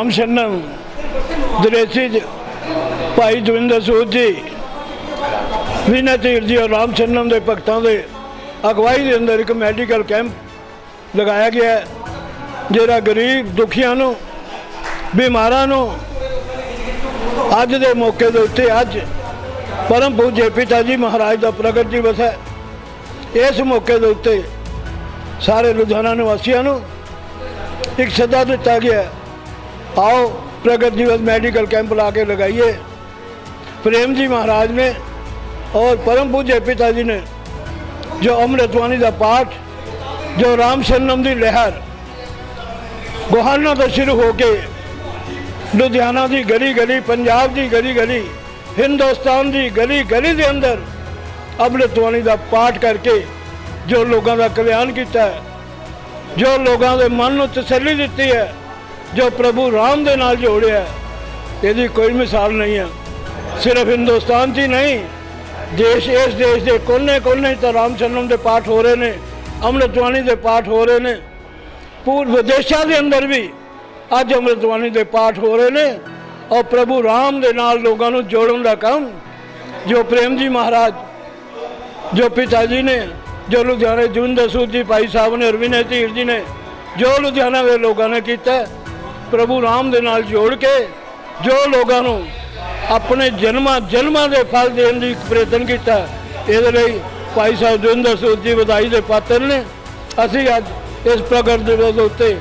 ਰਾਮ ਸ਼ਰਨਮ ਦਰੇਸੀ ਭਾਈ ਦਵਿੰਦਰ ਸੂਦ ਜੀ, ਵਿਨੈ ਧੀਰ ਜੀ ਔਰ ਰਾਮ ਸ਼ਰਨਮ ਦੇ ਭਗਤਾਂ ਦੇ ਅਗਵਾਈ ਦੇ ਅੰਦਰ ਇੱਕ ਮੈਡੀਕਲ ਕੈਂਪ ਲਗਾਇਆ ਗਿਆ ਹੈ, ਜਿਹੜਾ ਗਰੀਬ ਦੁਖੀਆਂ ਨੂੰ, ਬਿਮਾਰਾਂ ਨੂੰ ਅੱਜ ਦੇ ਮੌਕੇ ਦੇ ਉੱਤੇ ਅੱਜ ਪਰਮ ਪੂਜੇ ਪਿਤਾ ਜੀ ਮਹਾਰਾਜ ਦਾ ਪ੍ਰਗਟ ਦਿਵਸ ਹੈ। ਇਸ ਮੌਕੇ ਦੇ ਉੱਤੇ ਸਾਰੇ ਲੁਧਿਆਣਾ ਨਿਵਾਸੀਆਂ ਨੂੰ ਇੱਕ ਸੱਦਾ ਦਿੱਤਾ ਗਿਆ ਹੈ। ਆਓ ਪ੍ਰਗਟ ਦਿਵਸ ਮੈਡੀਕਲ ਕੈਂਪ ਲਾ ਕੇ ਲਗਾਈਏ ਪ੍ਰੇਮ ਜੀ ਮਹਾਰਾਜ ਨੇ और परम पूज्य पिता जी ने जो अमृतवाणी का पाठ जो राम शरणम की लहर गोहाना तो शुरू होके लुधियाना की गली गली पंजाब की गली गली हिंदुस्तान की गली गली के अंदर अमृतवाणी का पाठ करके जो लोगों का कल्याण किया है जो लोगों के मन को तसली दी है ਜੋ ਪ੍ਰਭੂ ਰਾਮ ਦੇ ਨਾਲ ਜੋੜਿਆ ਇਹਦੀ ਕੋਈ ਮਿਸਾਲ ਨਹੀਂ ਹੈ। ਸਿਰਫ ਹਿੰਦੁਸਤਾਨ 'ਚ ਹੀ ਨਹੀਂ, ਦੇਸ਼, ਇਸ ਦੇਸ਼ ਦੇ ਕੋਨੇ ਕੋਨੇ ਤਾਂ ਰਾਮ ਜਨਮ ਦੇ ਪਾਠ ਹੋ ਰਹੇ ਨੇ ਅੰਮ੍ਰਿਤਵਾਨੀ ਦੇ ਪਾਠ ਹੋ ਰਹੇ ਨੇ। ਪੂਰ ਵਿਦੇਸ਼ਾਂ ਦੇ ਅੰਦਰ ਵੀ ਅੱਜ ਅੰਮ੍ਰਿਤਵਾਨੀ ਦੇ ਪਾਠ ਹੋ ਰਹੇ ਨੇ ਔਰ ਪ੍ਰਭੂ ਰਾਮ ਦੇ ਨਾਲ ਲੋਕਾਂ ਨੂੰ ਜੋੜਨ ਦਾ ਕੰਮ ਜੋ ਪ੍ਰੇਮ ਜੀ ਮਹਾਰਾਜ, ਜੋ ਪਿਤਾ ਜੀ ਨੇ, ਜੋ ਲੁਧਿਆਣੇ ਜੁੰਦਸੂ ਜੀ ਭਾਈ ਸਾਹਿਬ ਨੇ, ਅਰਵਿੰਦ ਧੀਰ ਜੀ ਨੇ, ਜੋ ਲੁਧਿਆਣਾ ਦੇ ਲੋਕਾਂ ਨੇ ਕੀਤਾ ਪ੍ਰਭੂ ਰਾਮ ਦੇ ਨਾਲ ਜੋੜ ਕੇ ਜੋ ਲੋਕਾਂ ਨੂੰ ਆਪਣੇ ਜਨਮਾਂ ਜਨਮਾਂ ਦੇ ਫਲ ਦੇਣ ਦੀ ਪ੍ਰਯਤਨ ਕੀਤਾ, ਇਹਦੇ ਲਈ ਭਾਈ ਸਾਹਿਬ ਜੁੰਦਰ ਸੂਦ ਜੀ ਵਧਾਈ ਦੇ ਪਾਤਰ ਨੇ। ਅਸੀਂ ਅੱਜ ਇਸ ਪ੍ਰਗਟ ਦਿਵਸ ਦੇ ਉੱਤੇ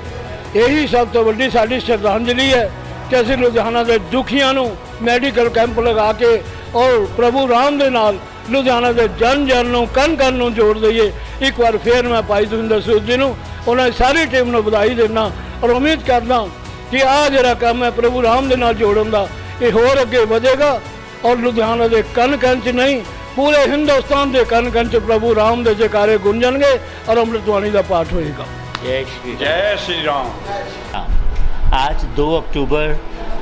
ਇਹੀ ਸਭ ਤੋਂ ਵੱਡੀ ਸਾਡੀ ਸ਼ਰਧਾਂਜਲੀ ਹੈ ਕਿ ਅਸੀਂ ਲੁਧਿਆਣਾ ਦੇ ਦੁਖੀਆਂ ਨੂੰ ਮੈਡੀਕਲ ਕੈਂਪ ਲਗਾ ਕੇ ਔਰ ਪ੍ਰਭੂ ਰਾਮ ਦੇ ਨਾਲ ਲੁਧਿਆਣਾ ਦੇ ਜਨ ਜਨ ਨੂੰ ਕਨ ਕਨ ਨੂੰ ਜੋੜ ਦਈਏ। ਇੱਕ ਵਾਰ ਫੇਰ ਮੈਂ ਭਾਈ ਦਵਿੰਦਰ ਸੂਦ ਜੀ ਨੂੰ, ਉਹਨਾਂ ਦੀ ਸਾਰੀ ਟੀਮ ਨੂੰ ਵਧਾਈ ਦਿੰਦਾ ਔਰ ਉਮੀਦ ਕਰਦਾ ਕਿ ਆ ਜਿਹੜਾ ਕੰਮ ਹੈ ਪ੍ਰਭੂ ਰਾਮ ਦੇ ਨਾਲ ਜੋੜਨ ਦਾ ਇਹ ਹੋਰ ਅੱਗੇ ਵਧੇਗਾ ਔਰ ਲੁਧਿਆਣਾ ਦੇ ਕਨ ਕਨ ਚ ਨਹੀਂ ਪੂਰੇ ਹਿੰਦੁਸਤਾਨ ਦੇ ਕਨ ਕਨ ਚ ਪ੍ਰਭੂ ਰਾਮ ਦੇ ਜੈਕਾਰੇ ਗੁੰਜਣਗੇ ਔਰ ਅੰਮ੍ਰਿਤਵਾਣੀ ਦਾ ਪਾਠ ਹੋਏਗਾ जय श्री जय श्री राम राम आज 2 अक्टूबर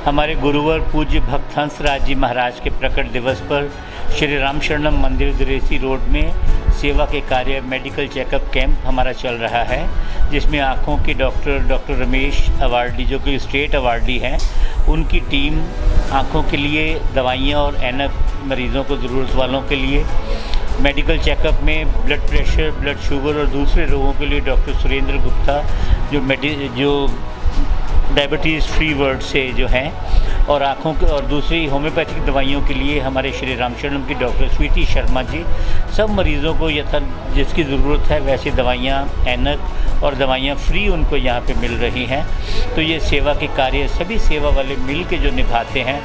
हमारे गुरुवर पूज्य भक्त हंसराज जी महाराज के प्रकट दिवस पर श्री राम शरणम मंदिर दुरेसी रोड में सेवा के कार्य मेडिकल चेकअप कैंप हमारा चल रहा है जिसमें आँखों के डॉक्टर डॉक्टर रमेश अवार्डी, जो कि स्टेट अवार्डी हैं, उनकी टीम आँखों के लिए दवाइयाँ और एनक मरीज़ों को ज़रूरत वालों के लिए, मेडिकल चेकअप में ब्लड प्रेशर, ब्लड शुगर और दूसरे रोगों के लिए डॉक्टर सुरेंद्र गुप्ता, जो मेडि, जो डायबिटीज़ फ्री वर्ड से जो हैं और आँखों के और दूसरी होम्योपैथिक दवाइयों के लिए हमारे श्री रामचरणम की डॉक्टर स्वीति शर्मा जी, सब मरीज़ों को यथा जिसकी ज़रूरत है वैसी दवाइयाँ एनक और दवाइयाँ फ्री उनको यहाँ पे मिल रही हैं। तो ये सेवा के कार्य सभी सेवा वाले मिल के जो निभाते हैं,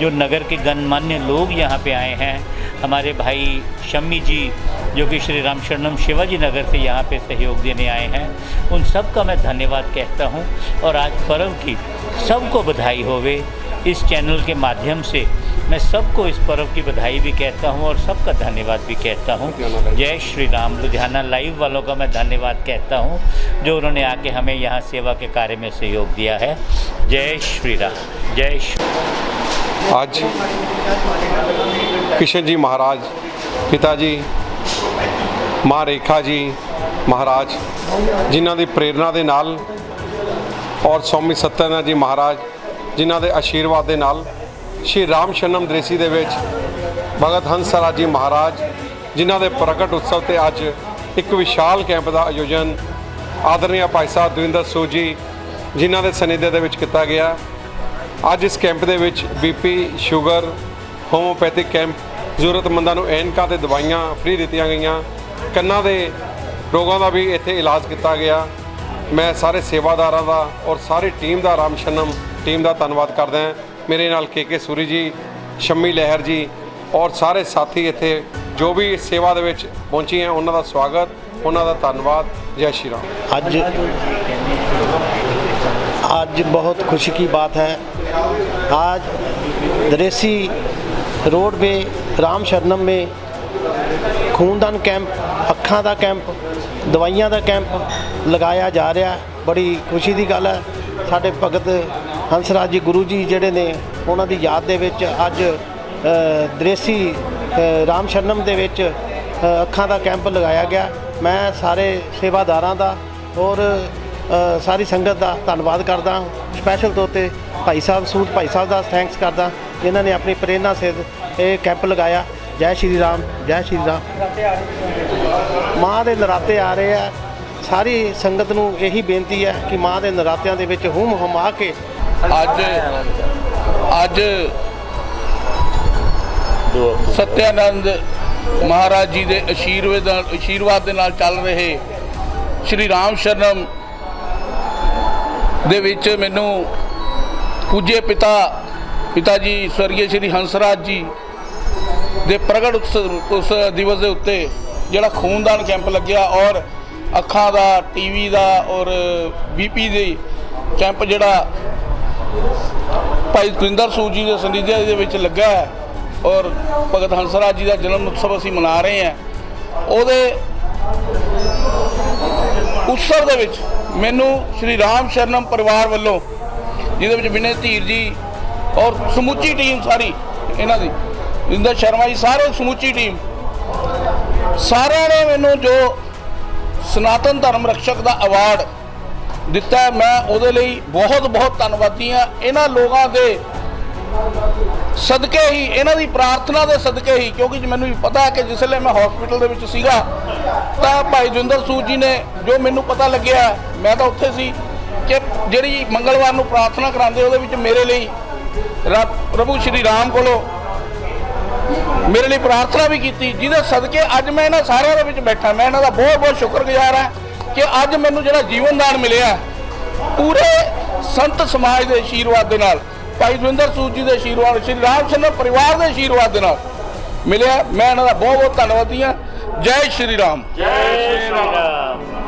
जो नगर के गणमान्य लोग यहाँ पे आए हैं, हमारे भाई शम्मी जी, जो कि श्री राम शरणम शिवाजी नगर से यहाँ पे सहयोग देने आए हैं, उन सब का मैं धन्यवाद कहता हूँ। और आज पर्व की सबको बधाई होवे। इस चैनल के माध्यम से मैं सबको इस पर्व की बधाई भी कहता हूँ और सबका धन्यवाद भी कहता हूँ जय श्री राम लुधियाना लाइव वालों का मैं धन्यवाद कहता हूँ जो उन्होंने आके हमें यहाँ सेवा के कार्य में सहयोग दिया है जय श्री राम जय श्री ਅੱਜ ਕਿਸ਼ਨ ਜੀ ਮਹਾਰਾਜ ਪਿਤਾ ਜੀ ਮਾਂ ਰੇਖਾ ਜੀ ਮਹਾਰਾਜ ਜਿਨ੍ਹਾਂ ਦੀ ਪ੍ਰੇਰਣਾ ਦੇ ਨਾਲ ਔਰ ਸਵਾਮੀ ਸਤਿਆਨੰਦ ਜੀ ਮਹਾਰਾਜ ਜਿਨ੍ਹਾਂ ਦੇ ਆਸ਼ੀਰਵਾਦ ਦੇ ਨਾਲ ਸ਼੍ਰੀ ਰਾਮ ਸ਼ਰਨਮ ਦ੍ਰੇਸੀ ਦੇ ਵਿੱਚ ਭਗਤ ਹੰਸਰਾਜ ਜੀ ਮਹਾਰਾਜ, ਜਿਨ੍ਹਾਂ ਦੇ ਪ੍ਰਗਟ ਉਤਸਵ ਤੇ ਅੱਜ ਇੱਕ ਵਿਸ਼ਾਲ ਕੈਂਪ ਦਾ ਆਯੋਜਨ ਆਦਰਨੀਆ ਭਾਈ ਸਾਹਿਬ ਦਵਿੰਦਰ ਸੂਦ ਜੀ, ਜਿਨ੍ਹਾਂ ਦੇ ਸਨਿਧਿ ਦੇ ਵਿੱਚ ਕੀਤਾ ਗਿਆ। ਅੱਜ ਇਸ ਕੈਂਪ ਦੇ ਵਿੱਚ ਬੀਪੀ ਸ਼ੂਗਰ ਹੋਮੋਪੈਥਿਕ ਕੈਂਪ, ਜ਼ਰੂਰਤਮੰਦਾਂ ਨੂੰ ਐਨਕਾ ਤੇ ਦਵਾਈਆਂ ਫ੍ਰੀ ਦਿੱਤੀਆਂ ਗਈਆਂ। ਕੰਨਾਂ ਦੇ ਰੋਗਾਂ ਦਾ ਵੀ ਇੱਥੇ ਇਲਾਜ ਕੀਤਾ ਗਿਆ। ਮੈਂ ਸਾਰੇ ਸੇਵਾਦਾਰਾਂ ਦਾ ਔਰ ਸਾਰੀ ਟੀਮ ਦਾ ਰਾਮ ਸ਼ਨਮ ਟੀਮ ਦਾ ਧੰਨਵਾਦ ਕਰਦਾ ਹਾਂ ਮੇਰੇ ਨਾਲ ਕੇ ਕੇ ਸੂਰੀ ਜੀ ਸ਼ੰਮੀ ਲਹਿਰ ਜੀ ਔਰ ਸਾਰੇ ਸਾਥੀ ਇੱਥੇ ਜੋ ਵੀ ਇਸ ਸੇਵਾ ਦੇ ਵਿੱਚ ਪਹੁੰਚੇ ਹਨ ਉਹਨਾਂ ਦਾ ਸਵਾਗਤ ਉਹਨਾਂ ਦਾ ਧੰਨਵਾਦ ਜੈ ਸ਼੍ਰੀ ਰਾਮ आज आज बहुत खुशी की बात है आज दरेसी रोड पे राम शरणम में ਖੂਨਦਾਨ ਕੈਂਪ ਅੱਖਾਂ ਦਾ ਕੈਂਪ ਦਵਾਈਆਂ ਦਾ ਕੈਂਪ ਲਗਾਇਆ ਜਾ ਰਿਹਾ ਹੈ। ਬੜੀ ਖੁਸ਼ੀ ਦੀ ਗੱਲ ਹੈ ਸਾਡੇ ਭਗਤ ਹੰਸਰਾਜ ਜੀ ਗੁਰੂ ਜੀ ਜਿਹੜੇ ਨੇ ਉਹਨਾਂ ਦੀ ਯਾਦ ਦੇ ਵਿੱਚ ਅੱਜ ਅ, ਦ੍ਰੇਸੀ ਰਾਮ ਸ਼ਰਨਮ ਦੇ ਵਿੱਚ ਅੱਖਾਂ ਦਾ ਕੈਂਪ ਲਗਾਇਆ ਗਿਆ। ਮੈਂ ਸਾਰੇ ਸੇਵਾਦਾਰਾਂ ਦਾ ਔਰ ਸਾਰੀ ਸੰਗਤ ਦਾ ਧੰਨਵਾਦ ਕਰਦਾ ਸਪੈਸ਼ਲ ਤੌਰ ਤੇ ਭਾਈ ਸਾਹਿਬ ਸੂਦ ਭਾਈ ਸਾਹਿਬ ਦਾ ਥੈਂਕਸ ਕਰਦਾ ਜਿਨ੍ਹਾਂ ਨੇ ਆਪਣੀ ਪ੍ਰੇਰਣਾ ਸਿਰ ਇਹ ਕੈਂਪ ਲਗਾਇਆ। ਜੈ ਸ਼੍ਰੀ ਰਾਮ ਜੈ ਸ਼੍ਰੀ ਰਾਮ। ਮਾਂ ਦੇ ਨਰਾਤੇ ਆ ਰਹੇ ਆ। ਸਾਰੀ ਸੰਗਤ ਨੂੰ ਇਹੀ ਬੇਨਤੀ ਹੈ ਕਿ ਮਾਂ ਦੇ ਨਰਾਤਿਆਂ ਦੇ ਵਿੱਚ ਹੁਮ ਹੁਮਾ ਕੇ ਅੱਜ ਅੱਜ ਸਤਿਆਨੰਦ ਮਹਾਰਾਜ ਜੀ ਦੇ ਅਸ਼ੀਰਵਾਦ ਨਾਲ, ਅਸ਼ੀਰਵਾਦ ਦੇ ਨਾਲ ਚੱਲ ਰਹੇ ਸ਼੍ਰੀ ਰਾਮ ਸ਼ਰਨਮ ਦੇ ਵਿੱਚ ਮੈਨੂੰ ਪੂਜੇ ਪਿਤਾ ਪਿਤਾ ਜੀ ਸਵਰਗੀ ਸ਼੍ਰੀ ਹੰਸਰਾਜ ਜੀ ਦੇ ਪ੍ਰਗਟ ਉਸ ਉਸ ਦਿਵਸ ਦੇ ਉੱਤੇ ਜਿਹੜਾ ਖੂਨਦਾਨ ਕੈਂਪ ਲੱਗਿਆ ਔਰ ਅੱਖਾਂ ਦਾ, ਟੀਵੀ ਦਾ ਔਰ ਬੀਪੀ ਦੇ ਕੈਂਪ ਜਿਹੜਾ ਭਾਈ ਕੁਲਿੰਦਰ ਸੂਦ ਜੀ ਦੇ ਸੰਨਿਧਿਆ ਦੇ ਵਿੱਚ ਲੱਗਾ ਹੈ ਔਰ ਭਗਤ ਹੰਸਰਾਜ ਜੀ ਦਾ ਜਨਮ ਉਤਸਵ ਅਸੀਂ ਮਨਾ ਰਹੇ ਹਾਂ। ਉਹਦੇ ਉਤਸਵ ਦੇ ਵਿੱਚ ਮੈਨੂੰ ਸ਼੍ਰੀ ਰਾਮ ਸ਼ਰਨਮ ਪਰਿਵਾਰ ਵੱਲੋਂ, ਜਿਹਦੇ ਵਿੱਚ ਵਿਨੇ ਧੀਰ ਜੀ ਔਰ ਸਮੁੱਚੀ ਟੀਮ ਸਾਰੀ, ਇਹਨਾਂ ਦੀ ਇੰਦਰ ਸ਼ਰਮਾ ਜੀ ਸਾਰੇ ਸਮੁੱਚੀ ਟੀਮ, ਸਾਰਿਆਂ ਨੇ ਮੈਨੂੰ ਜੋ ਸਨਾਤਨ ਧਰਮ ਰਕਸ਼ਕ ਦਾ ਅਵਾਰਡ ਦਿੱਤਾ ਮੈਂ ਉਹਦੇ ਲਈ ਬਹੁਤ ਬਹੁਤ ਧੰਨਵਾਦੀ ਹਾਂ। ਇਹਨਾਂ ਲੋਕਾਂ ਦੇ ਸਦਕੇ ਹੀ, ਇਹਨਾਂ ਦੀ ਪ੍ਰਾਰਥਨਾ ਦੇ ਸਦਕੇ ਹੀ, ਕਿਉਂਕਿ ਮੈਨੂੰ ਵੀ ਪਤਾ ਹੈ ਕਿ ਜਿਸ ਵੇਲੇ ਮੈਂ ਹਸਪੀਟਲ ਦੇ ਵਿੱਚ ਸੀਗਾ, ਤਾਂ ਭਾਈ ਜੁੰਦਰ ਸੂਦ ਜੀ ਨੇ ਜੋ ਮੈਨੂੰ ਪਤਾ ਲੱਗਿਆ, ਮੈਂ ਤਾਂ ਉੱਥੇ ਸੀ ਕਿ ਜਿਹੜੀ ਮੰਗਲਵਾਰ ਨੂੰ ਪ੍ਰਾਰਥਨਾ ਕਰਾਉਂਦੇ, ਉਹਦੇ ਵਿੱਚ ਮੇਰੇ ਲਈ ਰੱਬ, ਪ੍ਰਭੂ ਸ਼੍ਰੀ ਰਾਮ ਕੋਲੋਂ ਮੇਰੇ ਲਈ ਪ੍ਰਾਰਥਨਾ ਵੀ ਕੀਤੀ, ਜਿਹਦੇ ਸਦਕੇ ਅੱਜ ਮੈਂ ਇਹਨਾਂ ਸਾਰਿਆਂ ਦੇ ਵਿੱਚ ਬੈਠਾ। ਮੈਂ ਇਹਨਾਂ ਦਾ ਬਹੁਤ ਬਹੁਤ ਸ਼ੁਕਰਗੁਜ਼ਾਰ ਹਾਂ। ਕਿ ਅੱਜ ਮੈਨੂੰ ਜਿਹੜਾ ਜੀਵਨਦਾਨ ਮਿਲਿਆ ਪੂਰੇ ਸੰਤ ਸਮਾਜ ਦੇ ਆਸ਼ੀਰਵਾਦ ਦੇ ਨਾਲ, ਭਾਈ ਦਵਿੰਦਰ ਸੂਦ ਜੀ ਦੇ ਆਸ਼ੀਰਵਾਦ ਸ਼੍ਰੀ ਰਾਮ ਚੰਦਰ ਪਰਿਵਾਰ ਦੇ ਆਸ਼ੀਰਵਾਦ ਦੇ ਨਾਲ ਮਿਲਿਆ ਮੈਂ ਇਹਨਾਂ ਦਾ ਬਹੁਤ ਬਹੁਤ ਧੰਨਵਾਦੀ ਹਾਂ। ਜੈ ਸ਼੍ਰੀ ਰਾਮ। ਜੈ ਸ਼੍ਰੀ ਰਾਮ।